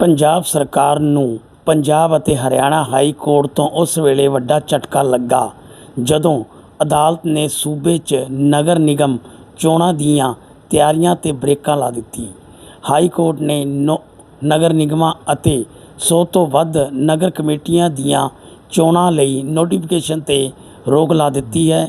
ਪੰਜਾਬ ਸਰਕਾਰ ਨੂੰ ਪੰਜਾਬ ਅਤੇ ਹਰਿਆਣਾ ਹਾਈ ਕੋਰਟ ਤੋਂ ਉਸ ਵੇਲੇ ਵੱਡਾ ਝਟਕਾ ਲੱਗਾ, ਜਦੋਂ ਅਦਾਲਤ ਨੇ ਸੂਬੇ 'ਚ ਨਗਰ ਨਿਗਮ ਚੋਣਾਂ ਦੀਆਂ ਤਿਆਰੀਆਂ 'ਤੇ ਬ੍ਰੇਕਾਂ ਲਾ ਦਿੱਤੀ ਹਾਈ ਕੋਰਟ ਨੇ ਨੋ- ਨਗਰ ਨਿਗਮਾਂ ਅਤੇ 100 ਤੋਂ ਵੱਧ ਨਗਰ ਕਮੇਟੀਆਂ ਦੀਆਂ ਚੋਣਾਂ ਲਈ ਨੋਟੀਫਿਕੇਸ਼ਨ 'ਤੇ ਰੋਕ ਲਾ ਦਿੱਤੀ ਹੈ।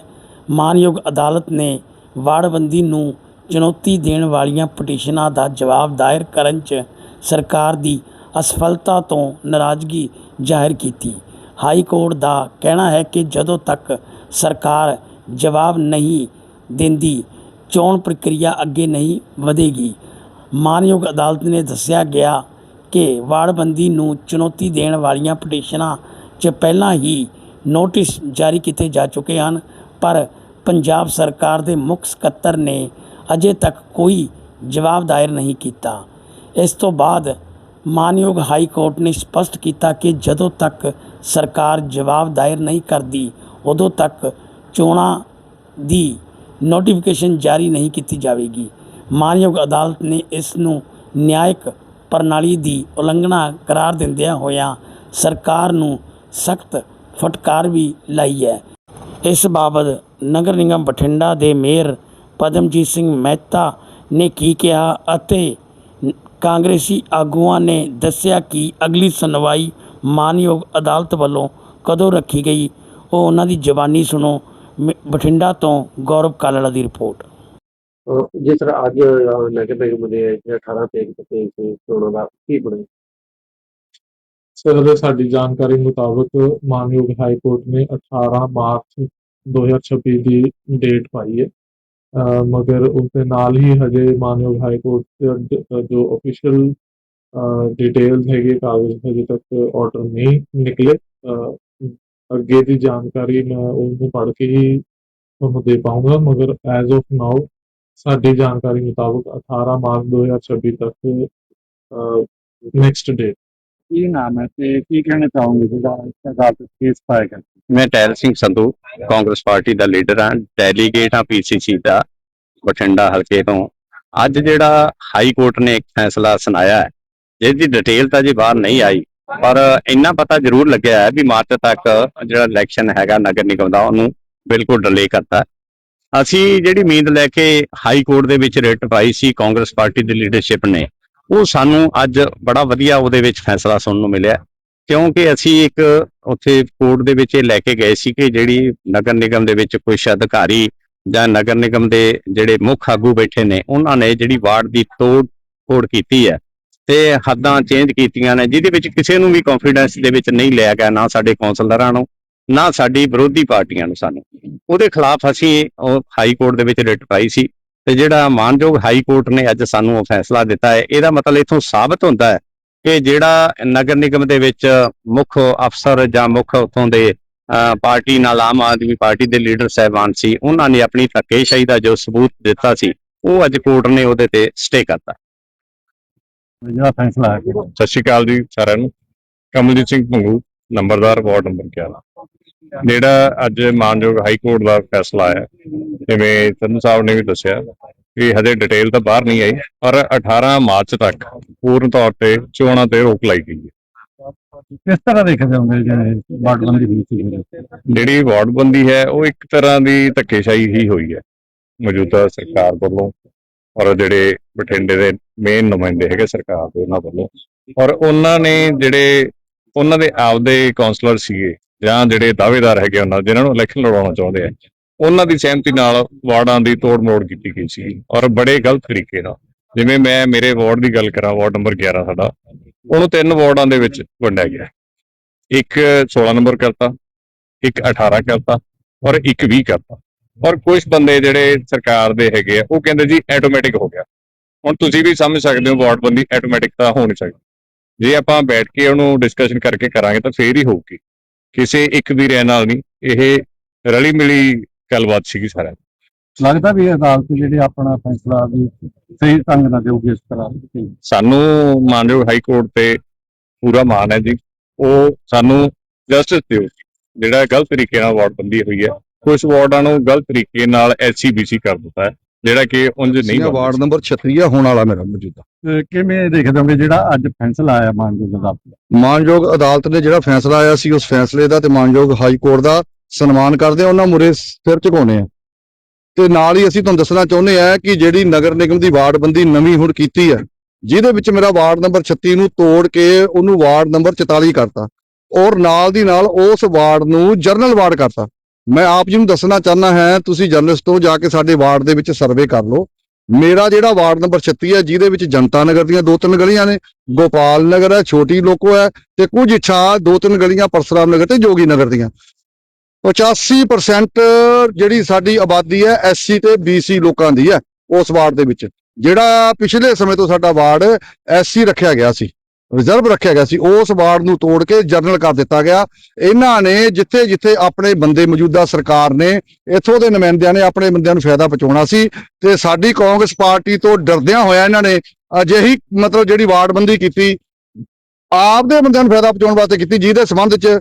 ਮਾਨਯੋਗ ਅਦਾਲਤ ਨੇ ਵਾੜਬੰਦੀ ਨੂੰ ਚੁਣੌਤੀ ਦੇਣ ਵਾਲੀਆਂ ਪਟੀਸ਼ਨਾਂ ਦਾ ਜਵਾਬ ਦਾਇਰ ਕਰਨ 'ਚ ਸਰਕਾਰ ਦੀ ਅਸਫਲਤਾ ਤੋਂ ਨਾਰਾਜ਼ਗੀ ਜ਼ਾਹਿਰ ਕੀਤੀ। ਹਾਈ ਕੋਰਟ ਦਾ ਕਹਿਣਾ ਹੈ ਕਿ ਜਦੋਂ ਤੱਕ ਸਰਕਾਰ ਜਵਾਬ ਨਹੀਂ ਦਿੰਦੀ, ਚੋਣ ਪ੍ਰਕਿਰਿਆ ਅੱਗੇ ਨਹੀਂ ਵਧੇਗੀ। ਮਾਨਯੋਗ ਅਦਾਲਤ ਨੇ ਦੱਸਿਆ ਗਿਆ ਕਿ ਵਾੜਬੰਦੀ ਨੂੰ ਚੁਣੌਤੀ ਦੇਣ ਵਾਲੀਆਂ ਪਟੀਸ਼ਨਾਂ 'ਚ ਪਹਿਲਾਂ ਹੀ ਨੋਟਿਸ ਜਾਰੀ ਕੀਤੇ ਜਾ ਚੁੱਕੇ ਹਨ, ਪਰ ਪੰਜਾਬ ਸਰਕਾਰ ਦੇ ਮੁੱਖ ਸਕੱਤਰ ਨੇ ਅਜੇ ਤੱਕ ਕੋਈ ਜਵਾਬ ਦਾਇਰ ਨਹੀਂ ਕੀਤਾ। ਇਸ ਤੋਂ ਬਾਅਦ ਮਾਨਯੋਗ ਹਾਈ ਕੋਰਟ ਨੇ ਸਪਸ਼ਟ ਕੀਤਾ ਕਿ ਜਦੋਂ ਤੱਕ ਸਰਕਾਰ ਜਵਾਬ ਦਾਇਰ ਨਹੀਂ ਕਰਦੀ, ਉਦੋਂ ਤੱਕ ਚੋਣਾਂ ਦੀ ਨੋਟੀਫਿਕੇਸ਼ਨ ਜਾਰੀ ਨਹੀਂ ਕੀਤੀ ਜਾਵੇਗੀ। ਮਾਨਯੋਗ ਅਦਾਲਤ ਨੇ ਇਸ ਨੂੰ ਨਿਆਇਕ ਪ੍ਰਣਾਲੀ ਦੀ ਉਲੰਘਣਾ ਕਰਾਰ ਦਿੰਦਿਆਂ ਹੋਇਆਂ ਸਰਕਾਰ ਨੂੰ ਸਖਤ ਫਟਕਾਰ ਵੀ ਲਾਈ ਹੈ। ਇਸ ਬਾਬਤ ਨਗਰ ਨਿਗਮ ਬਠਿੰਡਾ ਦੇ ਮੇਅਰ ਪਦਮਜੀਤ ਸਿੰਘ ਮਹਿਤਾ ਨੇ ਕੀ ਕਿਹਾ ਅਤੇ ਕਾਂਗਰਸੀ ਆਗੂਆਂ ਨੇ ਦੱਸਿਆ ਕਿ ਅਗਲੀ ਸੁਣਵਾਈ ਮਾਨਯੋਗ ਅਦਾਲਤ ਵੱਲੋਂ ਕਦੋਂ ਰੱਖੀ ਗਈ ਉਹ ਉਹਨਾਂ ਦੀ ਜ਼ਬਾਨੀ ਸੁਣੋ। ਮ- ਬਠਿੰਡਾ ਤੋਂ ਗੌਰਵ ਕਾਲੜਾ ਦੀ ਰਿਪੋਰਟ। ਅਹ ਜਿਸ ਤਰ੍ਹਾਂ ਅੱਜ ਨਗਰ ਨਿਗਮ ਦੇ 18 ਤਰੀਕ ਤੇ ਤੇ ਚੋਣਾਂ ਦਾ ਕੀ ਬਣਿਆ? ਸਰ ਸਾਡੀ ਜਾਣਕਾਰੀ ਮੁਤਾਬਕ ਮਾਨਯੋਗ ਹਾਈ ਕੋਰਟ ਨੇ 18 ਮਾਰਚ 2026 ਦੀ ਡੇਟ ਪਾਈ ਹੈ। ਮਗਰ ਉਸ ਦੇ ਨਾਲ ਹੀ ਹਜੇ ਮਾਨਯੋਗ ਹਾਈ ਕੋਰਟ ਦੇ ਜੋ ਅਫੀਸ਼ੀਅਲ ਡਿਟੇਲਸ ਹੈਗੇ ਕਾਗਜ਼ ਹਜੇ ਤੱਕ ਆਰਡਰ ਨਹੀਂ ਨਿਕਲੇ ਅੱਗੇ ਦੀ ਜਾਣਕਾਰੀ ਮੈਂ ਉਹਨੂੰ ਪੜ੍ਹ ਕੇ ਹੀ ਤੁਹਾਨੂੰ ਦੇ ਪਾਉਂਗਾ, ਮਗਰ ਐਜ਼ ਆਫ ਨਾਓ ਸਾਡੀ ਜਾਣਕਾਰੀ ਮੁਤਾਬਕ 18 ਮਾਰਚ 2026 ਤੱਕ ਨੈਕਸਟ ਡੇਟ ਕੀ ਨਾਮ ਹੈ ਤੇ ਕੀ ਕਹਿਣਾ ਚਾਹੋਗੇ ਜਿਹੜਾ ਅਦਾਲਤ ਕੇਸ ਪਾਏਗਾ ਮੈਂ ਟੈਲ ਸਿੰਘ ਸੰਧੂ, ਕਾਂਗਰਸ ਪਾਰਟੀ ਦਾ ਲੀਡਰ ਹਾਂ ਡੈਲੀਗੇਟ ਹਾਂ ਪੀਸੀਸੀ ਦਾ, ਬਠਿੰਡਾ ਹਲਕੇ ਤੋਂ। ਅੱਜ ਜਿਹੜਾ ਹਾਈ ਕੋਰਟ ਨੇ ਇੱਕ ਫੈਸਲਾ ਸੁਣਾਇਆ ਹੈ ਜਿਹਦੀ ਡਿਟੇਲ ਤਾਂ ਜੀ ਬਾਹਰ ਨਹੀਂ ਆਈ, ਪਰ ਇੰਨਾ ਪਤਾ ਜ਼ਰੂਰ ਲੱਗਿਆ ਹੈ ਵੀ ਮਾਰਚ ਤੱਕ ਜਿਹੜਾ ਇਲੈਕਸ਼ਨ ਹੈਗਾ ਨਗਰ ਨਿਗਮ ਦਾ, ਉਹਨੂੰ ਬਿਲਕੁਲ ਡਿਲੇ ਕਰਤਾ ਅਸੀਂ ਜਿਹੜੀ ਉਮੀਦ ਲੈ ਕੇ ਹਾਈ ਕੋਰਟ ਦੇ ਵਿੱਚ ਰਿਟ ਪਾਈ ਸੀ, ਕਾਂਗਰਸ ਪਾਰਟੀ ਦੀ ਲੀਡਰਸ਼ਿਪ ਨੇ ਉਹ ਸਾਨੂੰ ਅੱਜ ਬੜਾ ਵਧੀਆ ਉਹਦੇ ਵਿੱਚ ਫੈਸਲਾ ਸੁਣਨ ਨੂੰ ਮਿਲਿਆ। ਕਿਉਂਕਿ ਅਸੀਂ ਇੱਕ ਉੱਥੇ ਕੋਰਟ ਦੇ ਵਿੱਚ ਇਹ ਲੈ ਕੇ ਗਏ ਸੀ ਕਿ ਜਿਹੜੀ ਨਗਰ ਨਿਗਮ ਦੇ ਵਿੱਚ ਕੁਝ ਅਧਿਕਾਰੀ ਜਾਂ ਨਗਰ ਨਿਗਮ ਦੇ ਜਿਹੜੇ ਮੁੱਖ ਆਗੂ ਬੈਠੇ ਨੇ, ਉਹਨਾਂ ਨੇ ਜਿਹੜੀ ਵਾਰਡ ਦੀ ਤੋੜ ਤੋੜ ਕੀਤੀ ਹੈ ਤੇ ਹੱਦਾਂ ਚੇਂਜ ਕੀਤੀਆਂ ਨੇ, ਜਿਹਦੇ ਵਿੱਚ ਕਿਸੇ ਨੂੰ ਵੀ ਕੌਨਫੀਡੈਂਸ ਦੇ ਵਿੱਚ ਨਹੀਂ ਲਿਆ ਗਿਆ ਨਾ ਸਾਡੇ ਕੌਂਸਲਰਾਂ ਨੂੰ, ਨਾ ਸਾਡੀ ਵਿਰੋਧੀ ਪਾਰਟੀਆਂ ਨੂੰ ਸਾਨੂੰ। ਉਹਦੇ ਖਿਲਾਫ ਅਸੀਂ ਉਹ ਹਾਈ ਕੋਰਟ ਦੇ ਵਿੱਚ ਰਿਟ ਪਾਈ ਸੀ। ਤੇ ਜਿਹੜਾ ਮਾਨਯੋਗ ਹਾਈ ਕੋਰਟ ਨੇ ਅੱਜ ਸਾਨੂੰ ਉਹ ਫੈਸਲਾ ਦਿੱਤਾ ਹੈ ਇਹਦਾ ਮਤਲਬ ਇਥੋਂ ਸਾਬਤ ਹੁੰਦਾ ਹੈ ਕਿ ਜਿਹੜਾ ਨਗਰ ਨਿਗਮ ਦੇ ਵਿੱਚ ਮੁੱਖ ਅਫਸਰ ਜਾਂ ਮੁੱਖ ਉਥੋਂ ਦੇ ਪਾਰਟੀ ਨਾਲ ਆਮ ਆਦਮੀ ਪਾਰਟੀ ਦੇ ਲੀਡਰ ਸਹਿਬਾਨ ਸੀ ਉਹਨਾਂ ਨੇ ਆਪਣੀ ਧੱਕੇਸ਼ਾਹੀ ਦਾ ਜੋ ਸਬੂਤ ਦਿੱਤਾ ਸੀ ਉਹ ਅੱਜ ਕੋਰਟ ਨੇ ਉਹਦੇ ਤੇ ਸਟੇ ਕਰਤਾ। ਜਿਹੜਾ ਫੈਸਲਾ ਹੈ ਸਤਿ ਸ਼੍ਰੀ ਅਕਾਲ ਜੀ ਸਾਰਿਆਂ ਨੂੰ। ਕਮਲਜੀਤ ਸਿੰਘ ਭੰਗੂ ਨੰਬਰਦਾਰ ਵਾਰਡ ਨੰਬਰ 11 ਜਿਹੜਾ ਅੱਜ ਮਾਨਯੋਗ ਹਾਈ ਕੋਰਟ ਦਾ ਫੈਸਲਾ ਆਇਆ ਜਿਵੇਂ ਸੰਧੂ ਸਾਹਿਬ ਨੇ ਵੀ ਦੱਸਿਆ ਕਿ ਹਜੇ ਡਿਟੇਲ ਤਾਂ ਬਾਹਰ ਨਹੀਂ ਆਈ ਪਰ 18 ਮਾਰਚ ਤੱਕ ਪੂਰਨ ਤੌਰ ਤੇ ਚੋਣਾਂ ਤੇ ਰੋਕ ਲਾਈ ਗਈ ਹੈ। ਕਿਸ ਤਰ੍ਹਾਂ ਦੇਖਦੇ ਹੋਗੇ ਜਿਹੜੇ ਬਾਟਬੰਦੀ ਹੋਈ ਸੀ ਜਿਹੜੀ ਵਾਰਡਬੰਦੀ ਹੈ ਉਹ ਇੱਕ ਤਰ੍ਹਾਂ ਦੀ ਧੱਕੇਸ਼ਾਹੀ ਹੀ ਹੋਈ ਹੈ ਮੌਜੂਦਾ ਸਰਕਾਰ ਵੱਲੋਂ ਔਰ ਜਿਹੜੇ ਬਠਿੰਡੇ ਦੇ ਮੇਨ ਨੁਮਾਇੰਦੇ ਹੈਗੇ ਸਰਕਾਰ ਦੇ ਉਹਨਾਂ ਵੱਲੋਂ ਔਰ ਉਹਨਾਂ ਨੇ ਜਿਹੜੇ ਉਹਨਾਂ ਦੇ ਆਪਦੇ ਕਾਉਂਸਲਰ ਸੀਗੇ ਜਾਂ ਜਿਹੜੇ ਦਾਅਵੇਦਾਰ ਹੈਗੇ ਉਹਨਾਂ ਜਿਨ੍ਹਾਂ ਨੂੰ ਇਲੈਕਸ਼ਨ ਲੜਾਉਣਾ ਚਾਹੁੰਦੇ ਆ, ਉਹਨਾਂ ਦੀ ਸਹਿਮਤੀ ਨਾਲ ਵਾਰਡਾਂ ਦੀ ਤੋੜ ਮੋੜ ਕੀਤੀ ਗਈ ਸੀ ਔਰ ਬੜੇ ਗਲਤ ਤਰੀਕੇ ਨਾਲ। ਜਿਵੇਂ ਮੈਂ ਮੇਰੇ ਵਾਰਡ ਦੀ ਗੱਲ ਕਰਾਂ, ਵਾਰਡ ਨੰਬਰ 11 ਸਾਡਾ, ਉਹਨੂੰ ਤਿੰਨ ਵਾਰਡਾਂ ਦੇ ਵਿੱਚ ਵੰਡਿਆ ਗਿਆ। ਇੱਕ 16 ਨੰਬਰ ਕਰਤਾ, ਇੱਕ 18 ਕਰਤਾ ਔਰ ਇੱਕ 20 ਕਰਤਾ। ਔਰ ਕੁਝ ਬੰਦੇ ਜਿਹੜੇ ਸਰਕਾਰ ਦੇ ਹੈਗੇ ਆ, ਉਹ ਕਹਿੰਦੇ ਜੀ ਆਟੋਮੈਟਿਕ ਹੋ ਗਿਆ। ਹੁਣ ਤੁਸੀਂ ਵੀ ਸਮਝ ਸਕਦੇ ਹੋ ਵਾਰਡ ਬੰਦੀ ਆਟੋਮੈਟਿਕ ਤਾਂ ਹੋ ਨਹੀਂ ਸਕਦੀ। ਜੇ ਆਪਾਂ ਬੈਠ ਕੇ ਉਹਨੂੰ ਡਿਸਕਸ਼ਨ ਕਰਕੇ ਕਰਾਂਗੇ ਤਾਂ ਫੇਰ ਹੀ ਹੋਊਗੀ। ਕਿਸੇ ਇੱਕ ਦੀ ਰਹਿ ਨਾਲ ਨਹੀਂ ਇਹ ਰਲੀ ਮਿਲੀ ਗੱਲਬਾਤ ਸੀਗੀ ਸਾਰਿਆਂ ਦੀ। ਲੱਗਦਾ ਵੀ ਅਦਾਲਤ ਜਿਹੜੇ ਆਪਣਾ ਫੈਸਲਾ ਵੀ ਸਹੀ ਢੰਗ ਨਾਲ ਦੇਊਗੀ ਇਸ ਤਰ੍ਹਾਂ। ਸਾਨੂੰ ਮਾਨਯੋਗ ਹਾਈ ਕੋਰਟ ਤੇ ਪੂਰਾ ਮਾਣ ਹੈ ਜੀ ਉਹ ਸਾਨੂੰ ਜਸਟਿਸ ਦਿਓ ਜਿਹੜਾ ਗਲਤ ਤਰੀਕੇ ਨਾਲ ਵਾਰਡਬੰਦੀ ਹੋਈ ਹੈ ਕੁਝ ਵਾਰਡਾਂ ਨੂੰ ਗਲਤ ਤਰੀਕੇ ਨਾਲ ਐਸਸੀਬੀਸੀ ਕਰ ਦਿੱਤਾ ਹੈ ਜਿਹੜਾ ਕਿ ਉਂਝ ਨਹੀਂ ਬਣਦਾ ਵਾਰਡ। ਨੰਬਰ 36 ਆ ਹੋਣ ਵਾਲਾ ਮੇਰਾ ਮੌਜੂਦਾ। ਕਿਵੇਂ ਦੇਖਦੇ ਹੋਗੇ ਜਿਹੜਾ ਅੱਜ ਫੈਸਲਾ ਆਇਆ ਮਾਨਯੋਗ ਅਦਾਲਤ ਦਾ? ਮਾਨਯੋਗ ਅਦਾਲਤ ਨੇ ਜਿਹੜਾ ਫੈਸਲਾ ਆਇਆ ਸੀ ਉਸ ਫੈਸਲੇ ਦਾ ਤੇ ਮਾਨਯੋਗ ਹਾਈ ਕੋਰਟ ਦਾ ਸਨਮਾਨ ਕਰਦੇ ਆ ਉਹਨਾਂ ਮੁਰੇ ਸਿਰ ਝੁਕਾਉਣੇ ਆ। ਤੇ ਨਾਲ ਹੀ ਅਸੀਂ ਤੁਹਾਨੂੰ ਦੱਸਣਾ ਚਾਹੁੰਦੇ ਆ ਕਿ ਜਿਹੜੀ ਨਗਰ ਨਿਗਮ ਦੀ ਵਾਰਡਬੰਦੀ ਨਵੀਂ ਹੁਣ ਕੀਤੀ ਹੈ ਜਿਹਦੇ ਵਿੱਚ ਮੇਰਾ ਵਾਰਡ ਨੰਬਰ 36 ਨੂੰ ਤੋੜ ਕੇ ਉਹਨੂੰ ਵਾਰਡ ਨੰਬਰ 44 ਕਰਤਾ। ਔਰ ਨਾਲ ਦੀ ਨਾਲ ਉਸ ਵਾਰਡ ਨੂੰ ਜਰਨਲ ਵਾਰਡ ਕਰਤਾ। ਮੈਂ ਆਪ ਜੀ ਨੂੰ ਦੱਸਣਾ ਚਾਹੁੰਦਾ ਹੈ, ਤੁਸੀਂ ਜਰਨਲਿਸਟ ਤੋਂ ਜਾ ਕੇ ਸਾਡੇ ਵਾਰਡ ਦੇ ਵਿੱਚ ਸਰਵੇ ਕਰ ਲਓ। ਮੇਰਾ ਜਿਹੜਾ ਵਾਰਡ ਨੰਬਰ 36 ਹੈ, ਜਿਹਦੇ ਵਿੱਚ ਜਨਤਾ ਨਗਰ ਦੀਆਂ ਦੋ ਤਿੰਨ ਗਲੀਆਂ ਨੇ, ਗੋਪਾਲ ਨਗਰ ਹੈ, ਛੋਟੀ ਲੋਕੋ ਹੈ ਤੇ ਕੁਝ ਇੱਛਾ ਦੋ ਤਿੰਨ ਗਲੀਆਂ ਪਰਸਰਾਮ ਨਗਰ ਤੇ ਜੋਗੀ ਨਗਰ ਦੀਆਂ। 85% ਜਿਹੜੀ ਸਾਡੀ ਆਬਾਦੀ ਹੈ ਐਸਸੀ ਤੇ ਬੀਸੀ ਲੋਕਾਂ ਦੀ ਹੈ, ਉਸ ਵਾਰਡ ਦੇ ਵਿੱਚ। ਜਿਹੜਾ ਪਿਛਲੇ ਸਮੇਂ ਤੋਂ ਸਾਡਾ ਵਾਰਡ ਐਸਸੀ ਰੱਖਿਆ ਗਿਆ ਸੀ। ਰਿਜ਼ਰਵ ਰੱਖਿਆ ਗਿਆ ਸੀ, ਉਸ ਵਾਰਡ ਨੂੰ ਤੋੜ ਕੇ ਜਰਨਲ ਕਰ ਦਿੱਤਾ ਗਿਆ। ਇਹਨਾਂ ਨੇ ਜਿੱਥੇ ਜਿੱਥੇ ਆਪਣੇ ਬੰਦੇ ਮੌਜੂਦਾ ਸਰਕਾਰ ਨੇ, ਇੱਥੋਂ ਦੇ ਨੁਮਾਇੰਦਿਆਂ ਨੇ ਆਪਣੇ ਬੰਦਿਆਂ ਨੂੰ ਫਾਇਦਾ ਪਹੁੰਚਾਉਣਾ ਸੀ ਤੇ ਸਾਡੀ ਕਾਂਗਰਸ ਪਾਰਟੀ ਤੋਂ ਡਰਦਿਆਂ ਹੋਇਆ ਇਹਨਾਂ ਨੇ ਅਜਿਹੀ ਮਤਲਬ ਜਿਹੜੀ ਵਾਰਡਬੰਦੀ ਕੀਤੀ, ਆਪਦੇ ਬੰਦਿਆਂ ਨੂੰ ਫਾਇਦਾ ਪਹੁੰਚਾਉਣ ਵਾਸਤੇ ਕੀਤੀ, ਜਿਹਦੇ ਸੰਬੰਧ 'ਚ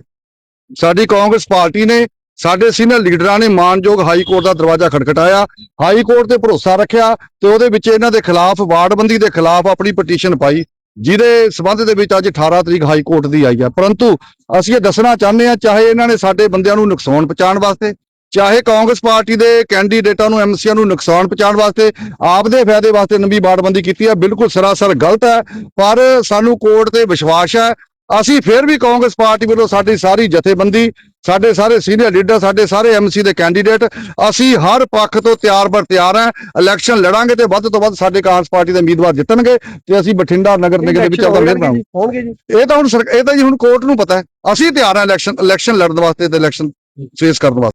ਸਾਡੀ ਕਾਂਗਰਸ ਪਾਰਟੀ ਨੇ, ਸਾਡੇ ਸੀਨੀਅਰ ਲੀਡਰਾਂ ਨੇ ਮਾਨਯੋਗ ਹਾਈ ਕੋਰਟ ਦਾ ਦਰਵਾਜ਼ਾ ਖੜਖਟਾਇਆ, ਹਾਈ ਕੋਰਟ ਤੇ ਭਰੋਸਾ ਰੱਖਿਆ ਤੇ ਉਹਦੇ ਵਿੱਚ ਇਹਨਾਂ ਦੇ ਖਿਲਾਫ, ਵਾਰਡਬੰਦੀ ਦੇ ਖਿਲਾਫ ਆਪਣੀ ਪਟੀਸ਼ਨ ਪਾਈ। ਜਿਹਦੇ ਸੰਬੰਧ ਦੇ ਵਿੱਚ ਅੱਜ 18 ਤਰੀਕ ਹਾਈ ਕੋਰਟ ਦੀ ਆਈ ਹੈ। ਪਰੰਤੂ ਅਸੀਂ ਇਹ ਦੱਸਣਾ ਚਾਹੁੰਦੇ ਹਾਂ, ਚਾਹੇ ਇਹਨਾਂ ਨੇ ਸਾਡੇ ਬੰਦਿਆਂ ਨੂੰ ਨੁਕਸਾਨ ਪਹੁੰਚਾਉਣ ਵਾਸਤੇ, ਚਾਹੇ ਕਾਂਗਰਸ ਪਾਰਟੀ ਦੇ ਕੈਂਡੀਡੇਟਾਂ ਨੂੰ ਐਮਸੀਆਂ ਨੂੰ ਨੁਕਸਾਨ ਪਹੁੰਚਾਉਣ ਵਾਸਤੇ, ਆਪਦੇ ਫਾਇਦੇ ਵਾਸਤੇ ਨੰਬੀ ਬਾੜਬੰਦੀ ਕੀਤੀ ਹੈ। ਬਿਲਕੁਲ ਸਰਾਸਰ ਗਲਤ ਹੈ, ਪਰ ਸਾਨੂੰ ਕੋਰਟ ਤੇ ਵਿਸ਼ਵਾਸ ਹੈ ਅਸੀਂ ਫਿਰ ਵੀ ਕਾਂਗਰਸ ਪਾਰਟੀ ਵੱਲੋਂ ਸਾਡੀ ਸਾਰੀ ਜਥੇਬੰਦੀ ਸਾਡੇ ਸਾਰੇ ਸੀਨੀਅਰ ਲੀਡਰ ਸਾਡੇ ਸਾਰੇ ਐਮਸੀ ਦੇ ਕੈਂਡੀਡੇਟ ਅਸੀਂ ਹਰ ਪੱਖ ਤੋਂ ਤਿਆਰ ਬਰ ਤਿਆਰ ਹਾਂ। ਇਲੈਕਸ਼ਨ ਲੜਾਂਗੇ ਤੇ ਵੱਧ ਤੋਂ ਵੱਧ ਸਾਡੇ ਕਾਂਗਰਸ ਪਾਰਟੀ ਦੇ ਉਮੀਦਵਾਰ ਜਿੱਤਣਗੇ ਤੇ ਅਸੀਂ ਬਠਿੰਡਾ ਨਗਰ ਨਿਗਮ ਦੇ ਵਿੱਚ ਆਪਣਾ ਹੋਣਗੇ ਜੀ। ਇਹ ਤਾਂ ਹੁਣ ਇਹ ਤਾਂ ਜੀ ਹੁਣ ਕੋਰਟ ਨੂੰ ਪਤਾ ਹੈ। ਅਸੀਂ ਤਿਆਰ ਹਾਂ ਇਲੈਕਸ਼ਨ ਇਲੈਕਸ਼ਨ ਲੜਨ ਵਾਸਤੇ ਤੇ ਇਲੈਕਸ਼ਨ ਫੇਸ ਕਰਨ ਵਾਸਤੇ।